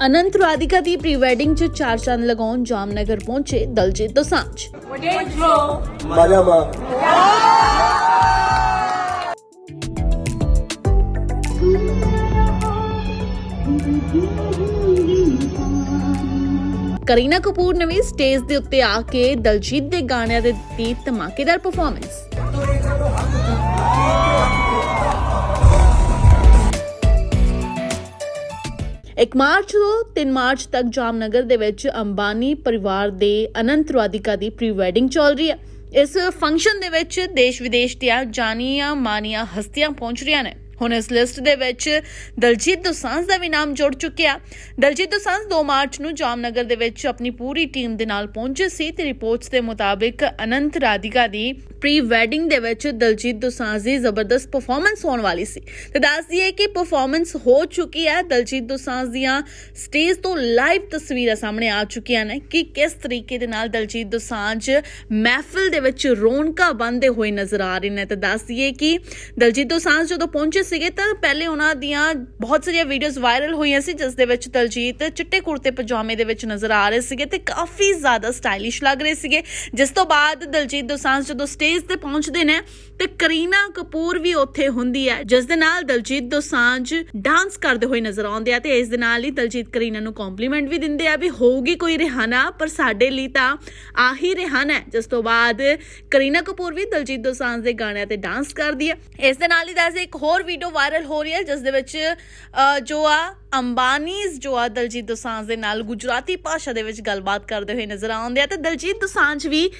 ਅਨੰਤ ਰਾਧਿਕਾ ਦੀ pre wedding 'ਚ ਚਾਰ ਚੰਦ ਲਗਾਉਣ ਜਾਮਨਗਰ ਪਹੁੰਚੇ ਦਲਜੀਤ ਦੋਸਾਂਝ। ਮਾਜਾ ਮਾ ਕਰੀਨਾ ਕਪੂਰ ਨੇ ਵੀ ਸਟੇਜ ਦੇ ਉੱਤੇ ਆ ਕੇ ਦਲਜੀਤ ਦੇ ਗਾਣਿਆਂ ਦੇ ਦਿੱਤੀ ਧਮਾਕੇਦਾਰ ਪਰਫਾਰਮੈਂਸ ਇੱਕ ਮਾਰਚ ਤੋਂ 3 ਮਾਰਚ ਤੱਕ ਜਾਮਨਗਰ ਦੇ ਵਿੱਚ ਅੰਬਾਨੀ ਪਰਿਵਾਰ ਦੇ ਅਨੰਤ ਰਾਧਿਕਾ ਦੀ ਪ੍ਰੀ ਵੈਡਿੰਗ ਚੱਲ ਰਹੀ ਹੈ। ਇਸ ਫੰਕਸ਼ਨ ਦੇ ਵਿੱਚ ਦੇਸ਼ ਵਿਦੇਸ਼ ਦੀਆਂ ਜਾਨੀਆਂ ਮਾਨੀਆਂ ਹਸਤੀਆਂ ਪਹੁੰਚ ਰਹੀਆਂ ਨੇ। ਹੁਣ ਇਸ ਲਿਸਟ ਦੇ ਵਿੱਚ ਦਲਜੀਤ ਦੋਸਾਂਝ ਦਾ ਵੀ ਨਾਮ ਜੁੜ ਚੁੱਕਿਆ। ਦਲਜੀਤ ਦੋਸਾਂਝ 2 ਮਾਰਚ ਨੂੰ ਜਾਮਨਗਰ ਦੇ ਵਿੱਚ ਆਪਣੀ ਪੂਰੀ ਟੀਮ ਦੇ ਨਾਲ ਪਹੁੰਚੇ ਸੀ। ਤੇ ਰਿਪੋਰਟਸ ਦੇ ਮੁਤਾਬਿਕ ਅਨੰਤ ਰਾਧਿਕਾ ਦੀ ਪ੍ਰੀ ਵੈਡਿੰਗ ਦੇ ਵਿੱਚ ਦਲਜੀਤ ਦੋਸਾਂਝ ਦੀ ਜ਼ਬਰਦਸਤ ਪਰਫਾਰਮੈਂਸ ਹੋਣ ਵਾਲੀ ਸੀ। ਤੇ ਦੱਸ ਦਈਏ ਕਿ ਪਰਫਾਰਮੈਂਸ ਹੋ ਚੁੱਕੀ ਹੈ। ਦਲਜੀਤ ਦੋਸਾਂਝ ਦੀਆਂ ਸਟੇਜ ਤੋਂ ਲਾਈਵ ਤਸਵੀਰਾਂ ਸਾਹਮਣੇ ਆ ਚੁੱਕੀਆਂ ਨੇ ਕਿ ਕਿਸ ਤਰੀਕੇ ਦੇ ਨਾਲ ਦਲਜੀਤ ਦੋਸਾਂਝ ਮਹਿਫਿਲ ਦੇ ਵਿੱਚ ਰੌਣਕਾਂ ਬੰਦੇ ਹੋਏ ਨਜ਼ਰ ਆ ਰਹੇ ਨੇ। ਤੇ ਦੱਸ ਦਈਏ ਕਿ ਦਲਜੀਤ ਦੋਸਾਂਝ ਜਦੋਂ ਪਹੁੰਚੇ ਸੀਗੇ ਤਾਂ ਪਹਿਲੇ ਉਹਨਾਂ ਦੀਆਂ ਬਹੁਤ ਸਾਰੀਆਂ ਵੀਡੀਓਜ਼ ਵਾਇਰਲ ਹੋਈਆਂ ਸੀ, ਜਿਸ ਦੇ ਵਿੱਚ ਦਲਜੀਤ ਚਿੱਟੇ ਕੁੜਤੇ ਪਜਾਮੇ ਦੇ ਵਿੱਚ ਨਜ਼ਰ ਆ ਰਹੇ ਸੀਗੇ ਤੇ ਕਾਫੀ ਜ਼ਿਆਦਾ ਸਟਾਈਲਿਸ਼ ਲੱਗ ਰਹੇ ਸੀਗੇ। ਜਿਸ ਤੋਂ ਬਾਅਦ ਦਲਜੀਤ ਦੋਸਾਂਝ ਜਦੋਂ ਸਟੇਜ ਤੇ ਪਹੁੰਚਦੇ ਨੇ ਤੇ ਕਰੀਨਾ ਕਪੂਰ ਵੀ ਉੱਥੇ ਹੁੰਦੀ ਹੈ ਜਿਸ ਦੇ ਨਾਲ ਦਲਜੀਤ ਦੋਸਾਂਝ ਡਾਂਸ ਕਰਦੇ ਹੋਏ ਨਜ਼ਰ ਆਉਂਦੇ ਆ ਤੇ ਇਸ ਦੇ ਨਾਲ ਹੀ ਦਲਜੀਤ ਕਰੀਨਾ ਨੂੰ ਕੰਪਲੀਮੈਂਟ ਵੀ ਦਿੰਦੇ ਆ ਵੀ ਹੋਊਗੀ ਕੋਈ ਰਿਹਾਨਾ ਪਰ ਸਾਡੇ ਲਈ ਤਾਂ ਆਹੀ ਰਿਹਾਨਾ ਹੈ ਜਿਸ ਤੋਂ ਬਾਅਦ ਕਰੀਨਾ ਕਪੂਰ ਵੀ ਦਲਜੀਤ ਦੋਸਾਂਝ ਦੇ ਗਾਣਿਆਂ ਤੇ ਡਾਂਸ ਕਰਦੀ ਹੈ। ਇਸ ਦੇ ਨਾਲ ਹੀ ਦੱਸਦੇ ਇੱਕ ਹੋਰ ਵੀਡੀਓ ਵਾਇਰਲ ਹੋ ਰਹੀ ਹੈ ਜਿਸ ਦੇ ਵਿੱਚ ਅਹ, ਜੋ ਆ ਅੰਬਾਨੀਜ਼ ਜੋ ਆ ਦਲਜੀਤ ਦੋਸਾਂਝ ਦੇ ਨਾਲ ਗੁਜਰਾਤੀ ਭਾਸ਼ਾ ਦੇ ਵਿੱਚ ਗੱਲਬਾਤ ਕਰਦੇ ਹੋਏ ਨਜ਼ਰ ਆਉਂਦੇ ਆ ਤੇ ਦਲਜੀਤ ਦੋਸਾਂਝ ਵੀ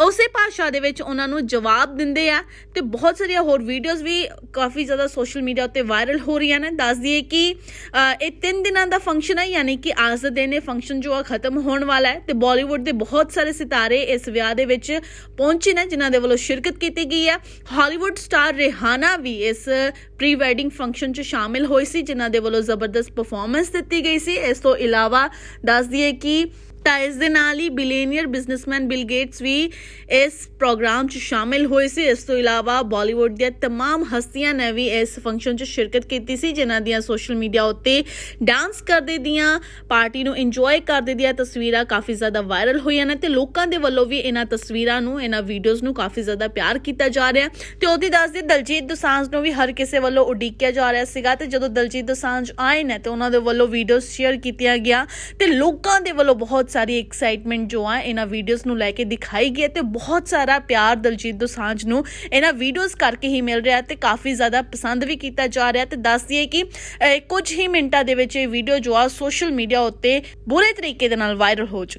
ਉਸੇ ਭਾਸ਼ਾ ਦੇ ਵਿੱਚ ਉਹਨਾਂ ਨੂੰ ਜਵਾਬ ਦਿੰਦੇ ਆ ਤੇ ਬਹੁਤ ਸਾਰੀਆਂ ਹੋਰ ਵੀਡੀਓਜ਼ ਵੀ ਕਾਫੀ ਜ਼ਿਆਦਾ ਸੋਸ਼ਲ ਮੀਡੀਆ ਉੱਤੇ ਵਾਇਰਲ ਹੋ ਰਹੀਆਂ ਨੇ। ਦੱਸ ਦਈਏ ਕਿ ਇਹ 3 ਦਿਨਾਂ ਦਾ ਫੰਕਸ਼ਨ ਹੈ ਯਾਨੀ ਕਿ ਅੱਜ ਦੇ ਦਿਨ ਇਹ ਫੰਕਸ਼ਨ ਜੋ ਆ ਖਤਮ ਹੋਣ ਵਾਲਾ ਹੈ ਤੇ ਬਾਲੀਵੁੱਡ ਦੇ ਬਹੁਤ ਸਾਰੇ ਸਿਤਾਰੇ ਇਸ ਵਿਆਹ ਦੇ ਵਿੱਚ ਪਹੁੰਚੇ ਨੇ, ਜਿਨ੍ਹਾਂ ਦੇ ਵੱਲੋਂ ਸ਼ਿਰਕਤ ਕੀਤੀ ਗਈ ਹੈ ਹਾਲੀਵੁੱਡ ਸਟਾਰ ਰਿਹਾਨਾ ਵੀ ਇਸ ਪ੍ਰੀ ਵੈਡਿੰਗ ਫੰਕਸ਼ਨ 'ਚ ਸ਼ਾਮਿਲ ਹੋਈ ਸੀ, ਜਿਨ੍ਹਾਂ ਦੇ ਵੱਲੋਂ ਜ਼ਬਰਦਸਤ ਪਰਫਾਰਮੈਂਸ ਦਿੱਤੀ ਗਈ ਸੀ। ਇਸ ਤੋਂ ਇਲਾਵਾ ਦੱਸ ਦਈਏ ਕਿ ਤਾਂ ਇਸ ਦੇ ਨਾਲ ਹੀ ਬਿਲੀਨੀਅਰ ਬਿਜ਼ਨਸਮੈਨ ਬਿਲ ਗੇਟਸ ਵੀ ਇਸ ਪ੍ਰੋਗਰਾਮ 'ਚ ਸ਼ਾਮਿਲ ਹੋਏ ਸੀ ਇਸ ਤੋਂ ਇਲਾਵਾ ਬਾਲੀਵੁੱਡ ਦੀਆਂ तमाम ਹਸਤੀਆਂ ਨੇ ਵੀ ਇਸ ਫੰਕਸ਼ਨ 'ਚ ਸ਼ਿਰਕਤ ਕੀਤੀ ਸੀ ਜਿਨ੍ਹਾਂ ਦੀਆਂ ਸੋਸ਼ਲ ਮੀਡੀਆ ਉੱਤੇ ਡਾਂਸ ਕਰਦੇ ਦੀਆਂ ਪਾਰਟੀ ਨੂੰ ਇੰਜੋਏ ਕਰਦੇ ਦੀਆਂ ਤਸਵੀਰਾਂ ਕਾਫੀ ਜ਼ਿਆਦਾ ਵਾਇਰਲ ਹੋਈਆਂ ਨੇ ਤੇ ਲੋਕਾਂ ਦੇ ਵੱਲੋਂ ਵੀ ਇਹਨਾਂ ਤਸਵੀਰਾਂ ਨੂੰ ਇਹਨਾਂ ਵੀਡੀਓਜ਼ ਨੂੰ ਕਾਫੀ ਜ਼ਿਆਦਾ ਪਿਆਰ ਕੀਤਾ ਜਾ ਰਿਹਾ ਤੇ ਉਹਦੀ ਦੱਸਦੀ ਦਲਜੀਤ ਦੋਸਾਂਝ ਨੂੰ ਵੀ ਹਰ ਕਿਸੇ ਵੱਲੋਂ ਉਡੀਕਿਆ ਜਾ ਰਿਹਾ ਸੀਗਾ ਤੇ ਜਦੋਂ ਦਲਜੀਤ ਦੋਸਾਂਝ ਆਏ ਨੇ ਤੇ ਉਹਨਾਂ ਦੇ ਵੱਲੋਂ ਵੀਡੀਓਜ਼ ਸ਼ੇਅਰ ਕੀਤੀਆਂ ਗਿਆ ਤੇ ਲੋਕਾਂ ਦੇ ਵੱਲੋਂ ਬਹੁਤ ਸਾਰੀ ਐਕਸਾਈਟਮੈਂਟ ਜੋ ਆ ਇਹਨਾਂ ਵੀਡੀਓਜ਼ ਨੂੰ ਲੈ ਕੇ ਦਿਖਾਈ ਗਈ ਹੈ ਤੇ ਬਹੁਤ ਸਾਰਾ ਪਿਆਰ ਦਲਜੀਤ ਦੋਸਾਂਝ ਨੂੰ ਇਹਨਾਂ ਵੀਡੀਓਜ਼ ਕਰਕੇ ਹੀ ਮਿਲ ਰਿਹਾ ਤੇ ਕਾਫੀ ਜ਼ਿਆਦਾ ਪਸੰਦ ਵੀ ਕੀਤਾ ਜਾ ਰਿਹਾ ਤੇ ਦੱਸ ਦਈਏ ਕਿ ਕੁਝ ਹੀ ਮਿੰਟਾਂ ਦੇ ਵਿੱਚ ਇਹ ਵੀਡੀਓ ਜੋ ਆ ਸੋਸ਼ਲ ਮੀਡੀਆ ਉੱਤੇ ਬੁਰੇ ਤਰੀਕੇ ਦੇ ਨਾਲ ਵਾਇਰਲ ਹੋ ਚੁੱਕੀ